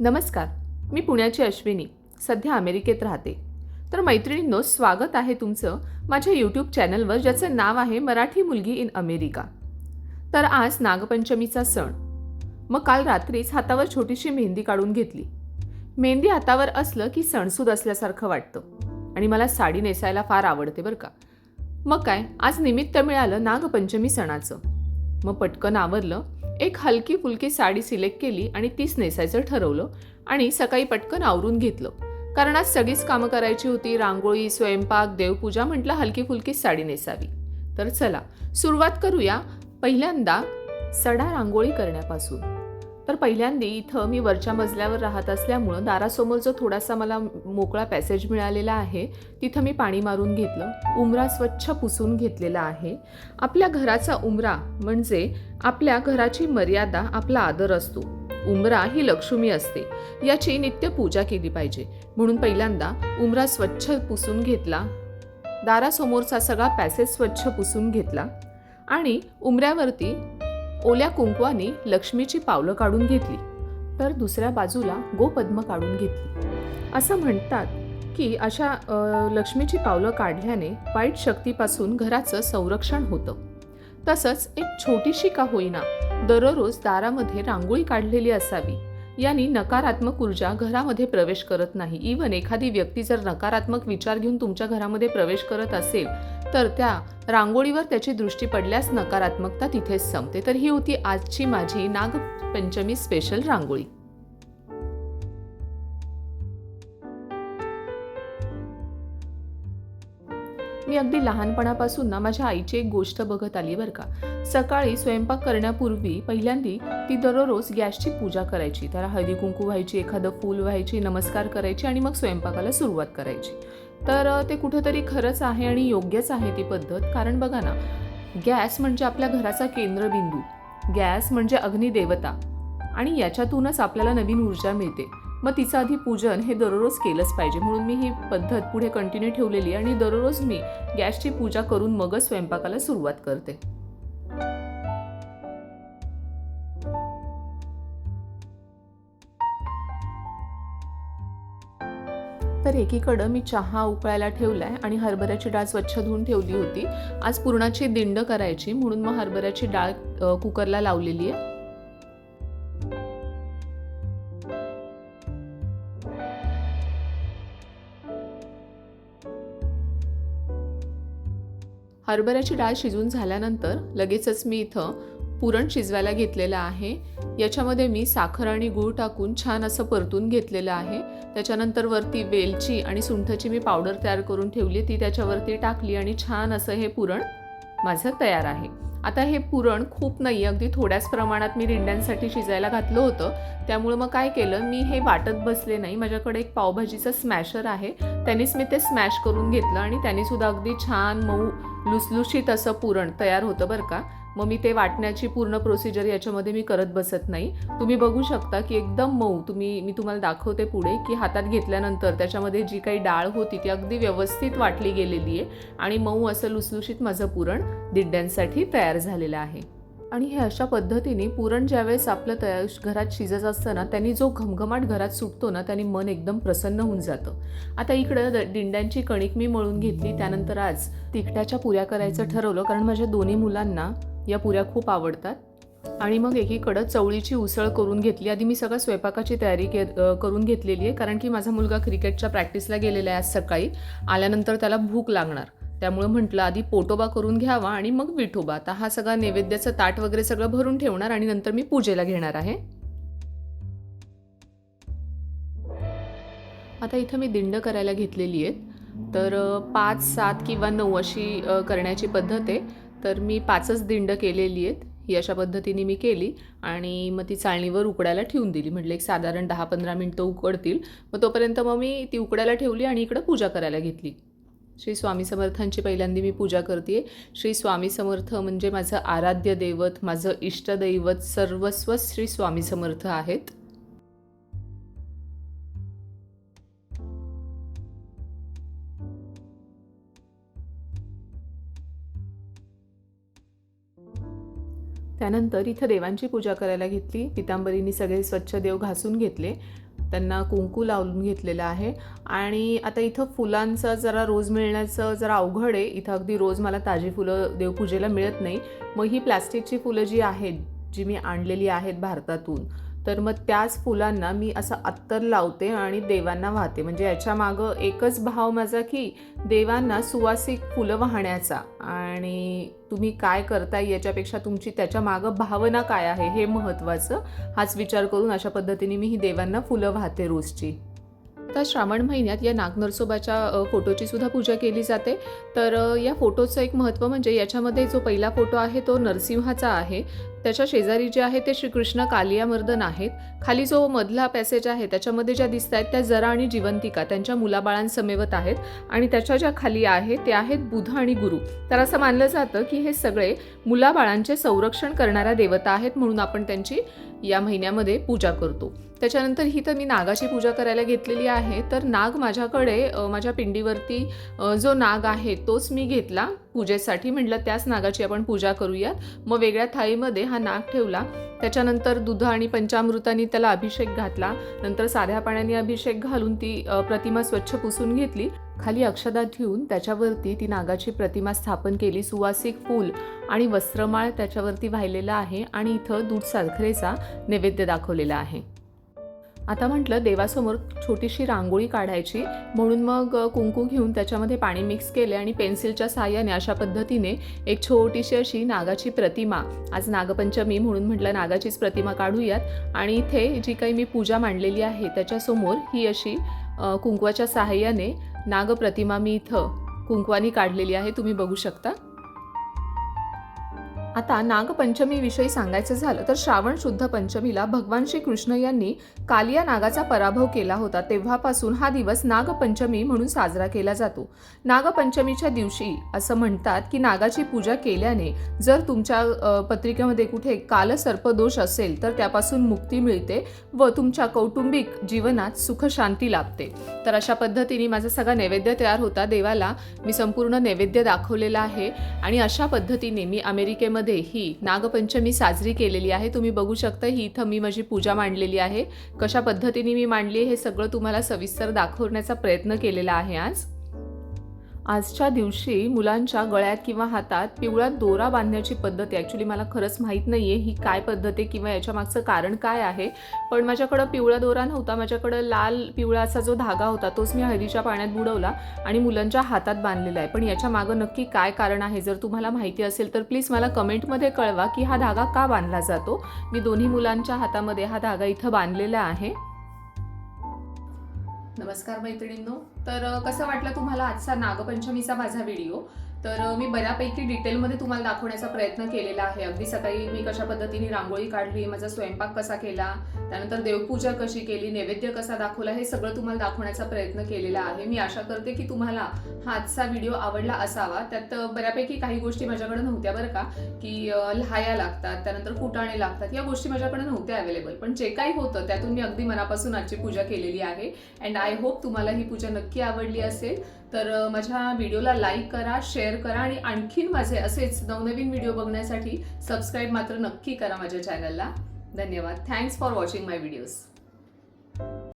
नमस्कार मी पुण्याची अश्विनी सध्या अमेरिकेत राहते. तर मैत्रिणींनो स्वागत आहे तुमचं माझ्या यूट्यूब चॅनलवर ज्याचं नाव आहे मराठी मुलगी इन अमेरिका. तर आज नागपंचमीचा सण. मग काल रात्रीच हातावर छोटीशी मेहंदी काढून घेतली. मेहंदी हातावर असलं की सणसूद असल्यासारखं वाटतं. आणि मला साडी नेसायला फार आवडते बरं का. मग काय आज निमित्त मिळालं नागपंचमी सणाचं. मग पटकन आवरलं एक हलकी फुलकी साडी सिलेक्ट केली आणि तीच नेसायचं ठरवलं आणि सकाळी पटकन आवरून घेतलं. कारण आज सगळीच कामं करायची होती रांगोळी स्वयंपाक देवपूजा म्हटलं हलकी फुलकीच साडी नेसावी. तर चला सुरुवात करूया पहिल्यांदा सडा रांगोळी करण्यापासून. तर पहिल्यांदा इथं मी वरच्या मजल्यावर राहत असल्यामुळं दारासमोर जो थोडासा मला मोकळा पॅसेज मिळालेला आहे तिथं मी पाणी मारून घेतलं. उमरा स्वच्छ पुसून घेतलेला आहे. आपल्या घराचा उमरा म्हणजे आपल्या घराची मर्यादा आपला आदर असतो. उमरा ही लक्ष्मी असते. याची नित्य पूजा केली पाहिजे. म्हणून पहिल्यांदा उमरा स्वच्छ पुसून घेतला. दारासमोरचा सगळा पॅसेज स्वच्छ पुसून घेतला. आणि उमऱ्यावरती ओल्या कुंकवाने लक्ष्मीची पावलं काढून घेतली तर दुसऱ्या बाजूला गोपद्म काढून घेतली. असं म्हणतात की अशा लक्ष्मीची पावलं काढल्याने वाईट शक्तीपासून घराचं संरक्षण होतं. तसंच एक छोटीशी का होईना दररोज दारामध्ये रांगोळी काढलेली असावी. यांनी नकारात्मक ऊर्जा घरामध्ये प्रवेश करत नाही. इवन एखादी व्यक्ती जर नकारात्मक विचार घेऊन तुमच्या घरामध्ये प्रवेश करत असेल तर त्या रांगोळीवर त्याची दृष्टी पडल्यास नकारात्मकता तिथेच संपते. तर ही होती आजची माझी नागपंचमी स्पेशल रांगोळी. मी अगदी लहानपणापासून ना माझ्या आईची एक गोष्ट बघत आली बरं का. सकाळी स्वयंपाक करण्यापूर्वी पहिल्यांदी ती दररोज गॅसची पूजा करायची. त्याला हळदी कुंकू व्हायची एखादं फूल व्हायची नमस्कार करायची आणि मग स्वयंपाकाला सुरुवात करायची. तर ते कुठंतरी खरंच आहे आणि योग्यच आहे ती पद्धत. कारण बघा ना गॅस म्हणजे आपल्या घराचा केंद्रबिंदू. गॅस म्हणजे अग्निदेवता. आणि याच्यातूनच आपल्याला नवीन ऊर्जा मिळते. मग तिचं आधी पूजन हे दररोज केलंच पाहिजे. म्हणून मी ही पद्धत पुढे कंटिन्यू ठेवलेली आणि दररोज मी गॅसची पूजा करून मगच स्वयंपाकाला सुरुवात करते. तर एकीकडं मी चहा उकळायला ठेवलाय आणि हरभऱ्याची डाळ स्वच्छ धुवून ठेवली होती. आज पुरणाची दिंड करायची म्हणून मग हरभऱ्याची डाळ कुकरला लावलेली आहे. हरभऱ्याची डाळ शिजून झाल्यानंतर लगेचच मी इथं पुरण शिजवायला घेतलेलं आहे. याच्यामध्ये मी साखर आणि गूळ टाकून छान असं परतून घेतलेलं आहे. त्याच्यानंतर वरती वेलची आणि सुंठची मी पावडर तयार करून ठेवली. ती त्याच्यावरती टाकली आणि छान असं हे पुरण माझं तयार आहे. आता हे पुरण खूप नाही अगदी थोड्याच प्रमाणात मी दिंड्यांसाठी शिजायला घातलं होतं. त्यामुळं मग काय केलं मी हे वाटत बसले नाही. माझ्याकडे एक पावभाजीचं स्मॅशर आहे. त्यांनीच मी ते स्मॅश करून घेतलं आणि त्यानेसुद्धा अगदी छान मऊ लुसलुशीत असं पुरण तयार होतं बरं का. मग मी ते वाटण्याची पूर्ण प्रोसिजर याच्यामध्ये मी करत बसत नाही. तुम्ही बघू शकता की एकदम मऊ. तुम्ही मी तुम्हाला दाखवते पुढे की हातात घेतल्यानंतर त्याच्यामध्ये जी काही डाळ होती ती अगदी व्यवस्थित वाटली गेलेली आहे आणि मऊ असं लुसलुशीत माझं पुरण दिड्ड्यांसाठी तयार झालेलं आहे. आणि हे अशा पद्धतीने पुरण ज्यावेळेस आपलं तयार घरात शिजत असतं ना त्यांनी जो घमघमाट घरात सुटतो ना त्यांनी मन एकदम प्रसन्न होऊन जातं. आता इकडं द- दिंड्यांची कणिक मी मळून घेतली त्यानंतर आज तिखटाच्या पुऱ्या करायचं ठरवलं कारण माझ्या दोन्ही मुलांना या पुऱ्या खूप आवडतात. आणि मग एकीकडं चवळीची उसळ करून घेतली. आधी मी सगळं स्वयंपाकाची तयारी के करून घेतलेली आहे. कारण की माझा मुलगा क्रिकेटच्या प्रॅक्टिसला गेलेला आहे आज सकाळी. आल्यानंतर त्याला भूक लागणार. त्यामुळं म्हटलं आधी पोटोबा करून घ्यावा आणि मग विठोबा. आता हा सगळा नैवेद्याचं ताट वगैरे सगळं भरून ठेवणार आणि नंतर मी पूजेला घेणार आहे. आता इथं मी दिंड करायला घेतलेली आहेत. तर पाच सात किंवा नऊ अशी करण्याची पद्धत आहे. तर मी पाचच दिंड केलेली आहेत. ही अशा पद्धतीने मी केली आणि मग ती चाळणीवर उकडायला ठेवून दिली. म्हटलं एक साधारण दहा पंधरा मिनटं उकडतील. मग तोपर्यंत मग मी ती उकडायला ठेवली आणि इकडं पूजा करायला घेतली. श्री स्वामी समर्थांची पहिल्यांदा मी पूजा करते श्री स्वामी समर्थ म्हणजे माझं आराध्य दैवत माझं इष्टदैवत सर्वस्व श्री स्वामी समर्थ आहेत. त्यानंतर इथं देवांची पूजा करायला घेतली. पितांबरीने सगळे स्वच्छ देव घासून घेतले. त्यांना कुंकू लावून घेतलेलं आहे. आणि आता इथं फुलांचं जरा रोज मिळण्याचं जरा अवघड आहे. इथं अगदी रोज मला ताजी फुलं देवपूजेला मिळत नाही. मग ही प्लॅस्टिकची फुलं जी आहेत जी मी आणलेली आहेत भारतातून तर मग त्याच फुलांना मी असं अत्तर लावते आणि देवांना वाहते. म्हणजे याच्या मागं एकच भाव माझा की देवांना सुवासिक फुलं वाहण्याचा. आणि तुम्ही काय करताय याच्यापेक्षा तुमची त्याच्या मागं भावना काय आहे हे महत्त्वाचं हाच विचार करून अशा पद्धतीने मी ही देवांना फुलं वाहते रोजची. आता श्रावण महिन्यात या नागनरसोबाच्या फोटोची सुद्धा पूजा केली जाते. तर या फोटोचं एक महत्त्व म्हणजे याच्यामध्ये जो पहिला फोटो आहे तो नरसिंहाचा आहे. त्याच्या शेजारी जे आहे ते श्रीकृष्ण कालियामर्दन आहेत. खाली जो मधला पॅसेज आहे त्याच्यामध्ये ज्या दिसत आहेत त्या जरा आणि जिवंतिका त्यांच्या मुलाबाळांसमेवत आहेत. आणि त्याच्या ज्या खाली आहे ते आहेत बुध आणि गुरु. तर असं मानलं जातं की हे सगळे मुलाबाळांचे संरक्षण करणाऱ्या देवता आहेत म्हणून आपण त्यांची या महिन्यामध्ये पूजा करतो. त्याच्यानंतर ही तर मी नागाची पूजा करायला घेतलेली आहे. तर नाग माझ्याकडे माझ्या पिंडीवरती जो नाग आहे तोच मी घेतला पूजेसाठी. म्हटलं त्याच नागाची आपण पूजा करूयात. मग वेगळ्या थाळीमध्ये हा नाग ठेवला. त्याच्यानंतर दूध आणि पंचामृताने त्याला अभिषेक घातला. नंतर साध्या पाण्याने अभिषेक घालून ती प्रतिमा स्वच्छ पुसून घेतली. खाली अक्षदा ठेवून त्याच्यावरती ती नागाची प्रतिमा स्थापन केली. सुवासिक फूल आणि वस्त्रमाळ त्याच्यावरती वाहिलेला आहे आणि इथं दूध साखरेचा नैवेद्य दाखवलेला आहे. आता म्हटलं देवासमोर छोटीशी रांगोळी काढायची म्हणून मग कुंकू घेऊन त्याच्यामध्ये पाणी मिक्स केले आणि पेन्सिलच्या सहाय्याने अशा पद्धतीने एक छोटीशी अशी नागाची प्रतिमा आज नागपंचमी म्हणून म्हटलं नागाचीच प्रतिमा काढूयात. आणि इथे जी काही मी पूजा मांडलेली आहे त्याच्यासमोर ही अशी कुंकवाच्या साहाय्याने नागप्रतिमा मी इथं कुंकवानी काढलेली आहे तुम्ही बघू शकता. आता नागपंचमीविषयी सांगायचं झालं तर श्रावण शुद्ध पंचमीला भगवान श्रीकृष्ण यांनी कालिया नागाचा पराभव केला होता. तेव्हापासून हा दिवस नागपंचमी म्हणून साजरा केला जातो. नागपंचमीच्या दिवशी असं म्हणतात की नागाची पूजा केल्याने जर तुमच्या पत्रिकेमध्ये कुठे कालसर्पदोष असेल तर त्यापासून मुक्ती मिळते व तुमच्या कौटुंबिक जीवनात सुख शांती लाभते. तर अशा पद्धतीने माझा सगळा नैवेद्य तयार होता. देवाला मी संपूर्ण नैवेद्य दाखवलेला आहे आणि अशा पद्धतीने मी अमेरिकेमध्ये ही नागपंचमी साजरी केलेली आहे. तुम्ही बघू शकता ही इथं मी माझी पूजा मांडलेली आहे. कशा पद्धतीने मी मांडली हे सगळं तुम्हाला सविस्तर दाखवण्याचा प्रयत्न केलेला आहे आज. आजच्या दिवशी मुलांच्या गळ्यात किंवा हातात पिवळा दोरा बांधण्याची पद्धत आहे. ॲक्च्युली मला खरंच माहीत नाही आहे ही काय पद्धत आहे किंवा याच्या मागचं कारण काय आहे. पण माझ्याकडं पिवळा दोरा नव्हता. माझ्याकडं लाल पिवळा असा जो धागा होता तोच मी हळदीच्या पाण्यात बुडवला आणि मुलांच्या हातात बांधलेला आहे. पण याच्या मागं नक्की काय कारण आहे जर तुम्हाला माहिती असेल तर प्लीज मला कमेंटमध्ये कळवा की हा धागा का बांधला जातो. मी दोन्ही मुलांच्या हातामध्ये हा धागा इथं बांधलेला आहे. नमस्कार मैत्रिणींनो. तर कसं वाटलं तुम्हाला आजचा नागपंचमीचा माझा व्हिडिओ? तर मी बऱ्यापैकी डिटेलमध्ये तुम्हाला दाखवण्याचा प्रयत्न केलेला आहे. अगदी सकाळी मी कशा पद्धतीने रांगोळी काढली माझा स्वयंपाक कसा केला त्यानंतर देवपूजा कशी केली नैवेद्य कसा दाखवला हे सगळं तुम्हाला दाखवण्याचा प्रयत्न केलेला आहे. मी आशा करते की तुम्हाला हा आजचा व्हिडिओ आवडला असावा. त्यात बऱ्यापैकी काही गोष्टी माझ्याकडे नव्हत्या बरं का की लहाया लागतात त्यानंतर फुटाणे लागतात या गोष्टी माझ्याकडे नव्हत्या अवेलेबल पण जे काही होतं त्यातून मी अगदी मनापासून आजची पूजा केलेली आहे. अँड आय होप तुम्हाला ही पूजा नक्की आवडली असेल. तर माझ्या व्हिडिओला लाईक करा शेअर करा आणि आणखीन माझे असेच नवनवीन व्हिडिओ बघण्यासाठी सबस्क्राईब मात्र नक्की करा माझ्या चॅनलला धन्यवाद. Thanks for watching my videos